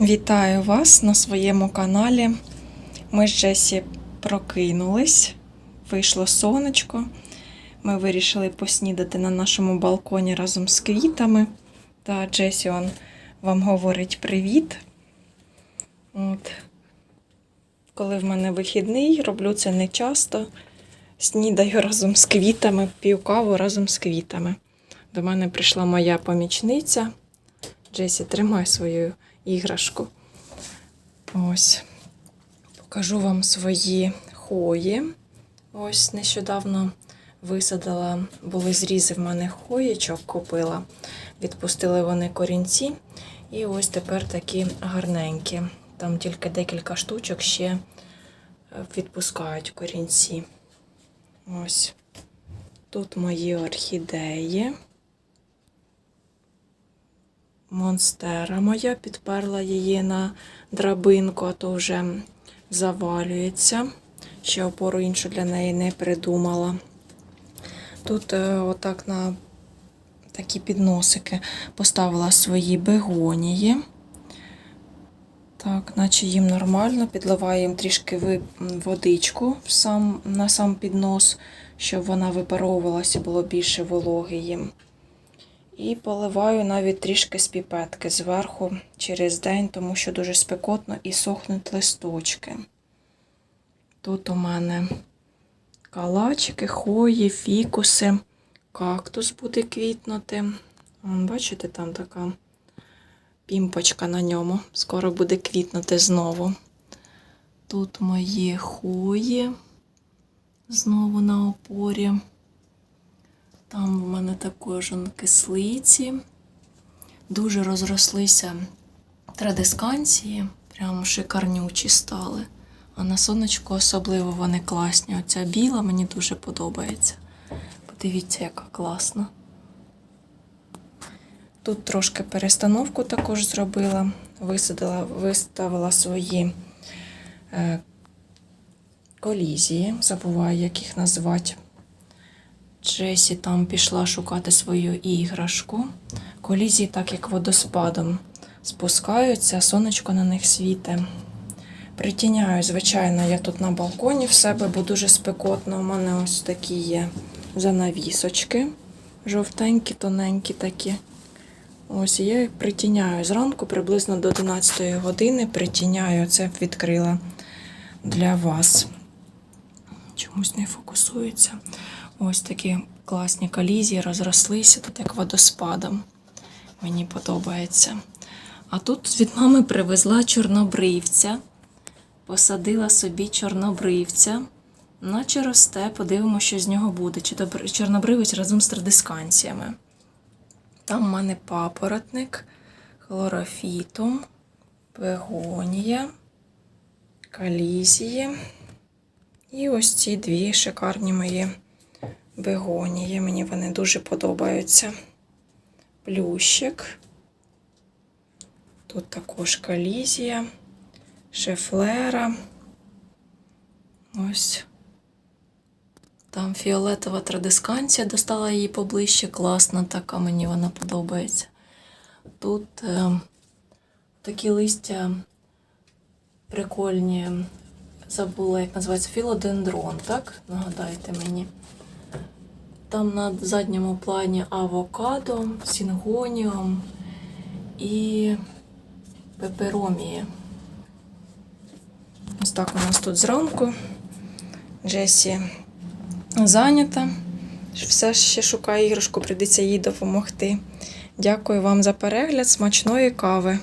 Вітаю вас на своєму каналі. Ми з Джесі прокинулись, вийшло сонечко. Ми вирішили поснідати на нашому балконі разом з квітами. Та Джесі он вам говорить привіт. От. Коли в мене вихідний, роблю це не часто. Снідаю разом з квітами, п'ю каву разом з квітами. До мене прийшла моя помічниця. Джесі, тримай свою іграшку. Ось. Покажу вам свої хої. Ось нещодавно висадила, були зрізи в мене хоєчок, купила. Відпустили вони корінці. І ось тепер такі гарненькі. Там тільки декілька штучок ще е, відпускають корінці. Ось. Тут мої орхідеї. Монстера моя підперла її на драбинку, а то вже завалюється. Ще опору іншу для неї не придумала. Тут е, отак на такі підносики поставила свої бегонії. Так, наче їм нормально, підливаю їм трішки водичку сам, на сам піднос, щоб вона випаровувалася, було більше вологи їм. І поливаю навіть трішки з піпетки зверху через день, тому що дуже спекотно і сохнуть листочки. Тут у мене калачики, хої, фікуси, кактус буде квітнути. Бачите, там така пімпочка на ньому. Скоро буде квітнути знову. Тут мої хої знову на опорі. Там в мене також кислиці. Дуже розрослися традисканції, прям шикарнючі стали. А на сонечку особливо вони класні. Оця біла мені дуже подобається. Подивіться, яка класна. Тут трошки перестановку також зробила, висадила, виставила свої е, колізії, забуваю, як їх назвати. Джесі там пішла шукати свою іграшку. Колізії, так як водоспадом, спускаються, сонечко на них світе. Притіняю, звичайно, я тут на балконі в себе, бо дуже спекотно. У мене ось такі є занавісочки. Жовтенькі, тоненькі такі. Ось я їх притіняю зранку, приблизно до 11 години. Притіняю, це відкрила для вас. Чомусь не фокусується. Ось такі класні колізії розрослися, тут як водоспадом. Мені подобається. А тут від мами привезла чорнобривця. Посадила собі чорнобривця. Наче росте, подивимося, що з нього буде. Чи чорнобривець разом з традисканціями. Там в мене папоротник, хлорофітум, пегонія, калізії. І ось ці дві шикарні мої бегонії. Мені вони дуже подобаються. Плющик. Тут також калізія, шефлера. Ось. Там фіолетова традисканція, достала її поближче, класна така, мені вона подобається. Тут е, такі листя прикольні. Забула, як називається філодендрон, так? Нагадайте мені. Там на задньому плані авокадо, сінгоніум і пеперомії. Ось так у нас тут зранку. Джесі зайнята. Все ще шукає іграшку, прийдеться їй допомогти. Дякую вам за перегляд, смачної кави.